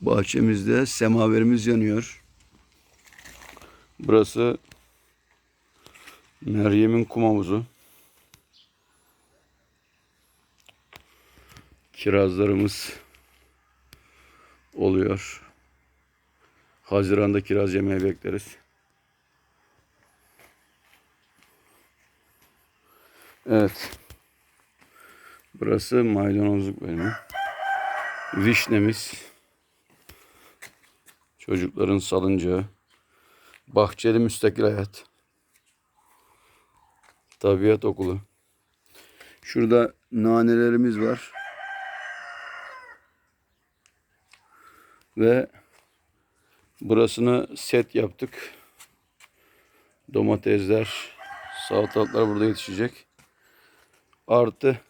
Bahçemizde semaverimiz yanıyor. Burası Meryem'in kum havuzu. Kirazlarımız oluyor. Haziranda kiraz yemeye bekleriz. Evet. Burası maydanozluk bölümü. Vişnemiz. Çocukların salıncağı. Bahçeli müstakil hayat. Tabiat okulu. Şurada nanelerimiz var. Ve burasını set yaptık. Domatesler, salatalıklar burada yetişecek. Artı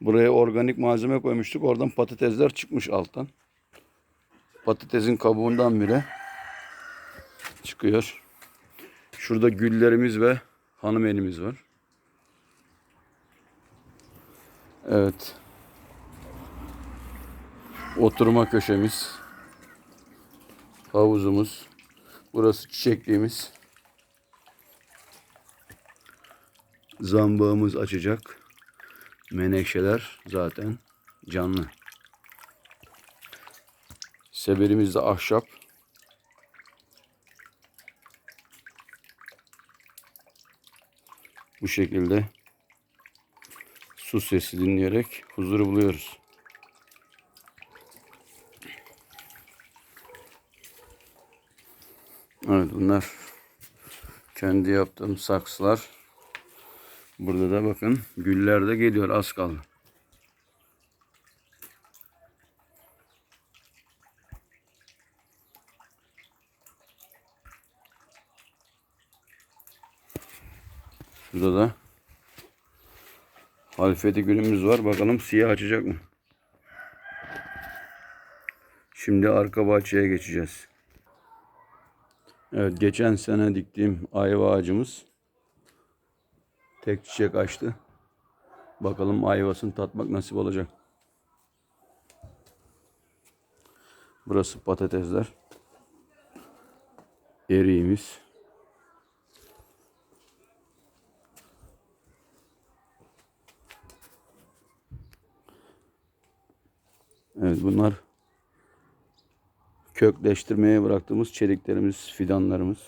buraya organik malzeme koymuştuk. Oradan patatesler çıkmış alttan. Patatesin kabuğundan bile çıkıyor. Şurada güllerimiz ve hanım elimiz var. Evet. Oturma köşemiz. Havuzumuz. Burası çiçekliğimiz. Zambağımız açacak. Menekşeler zaten canlı. Seberimiz de ahşap. Bu şekilde su sesi dinleyerek huzuru buluyoruz. Evet bunlar kendi yaptığım saksılar. Burada da bakın güller de geliyor az kaldı. Şurada da halfeti gülümüz var. Bakalım siyah açacak mı? Şimdi arka bahçeye geçeceğiz. Evet geçen sene diktiğim ayva ağacımız tek çiçek açtı. Bakalım ayvasını tatmak nasip olacak. Burası patatesler. Eriğimiz. Evet bunlar kökleştirmeye bıraktığımız çeliklerimiz, fidanlarımız.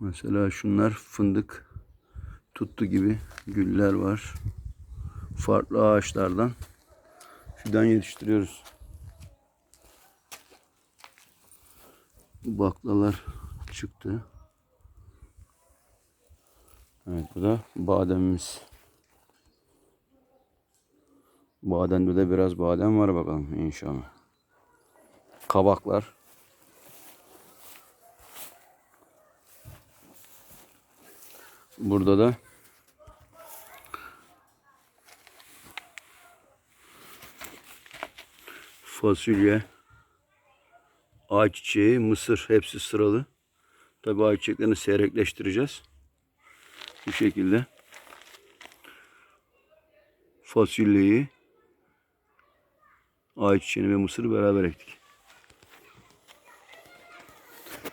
Mesela şunlar fındık tuttu gibi güller var. Farklı ağaçlardan fidan yetiştiriyoruz. Baklalar çıktı. Evet bu da bademimiz. Bademde de biraz badem var bakalım inşallah. Kabaklar. Burada da fasulye, ayçiçeği, mısır hepsi sıralı. Tabii ayçiçeklerini seyrekleştireceğiz. Bu şekilde fasulyeyi, ayçiçeğini ve mısırı beraber ektik.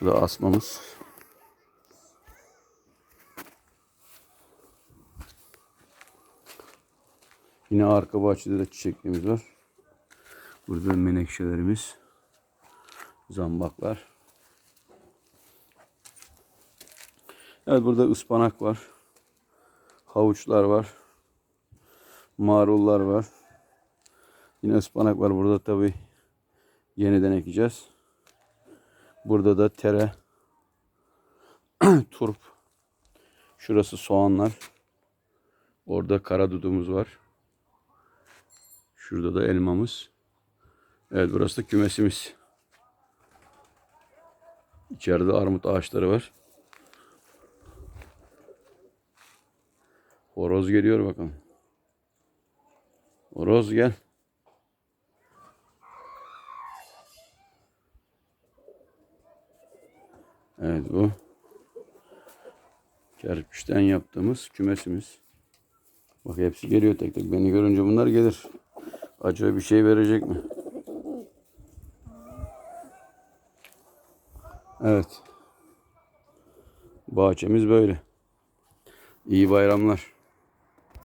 Bu da asmamız. Yine arka bahçede de çiçeklerimiz var. Burada menekşelerimiz, zambaklar. Evet burada ıspanak var. Havuçlar var. Marullar var. Yine ıspanak var. Burada tabi yeniden ekeceğiz. Burada da tere, turp. Şurası soğanlar. Orada kara dudumuz var. Şurada da elmamız. Evet burası da kümesimiz. İçeride armut ağaçları var. Horoz geliyor bakalım. Horoz gel. Evet bu kerpiçten yaptığımız kümesimiz. Bak hepsi geliyor tek tek. Beni görünce bunlar gelir. Acaba bir şey verecek mi? Evet. Bahçemiz böyle. İyi bayramlar.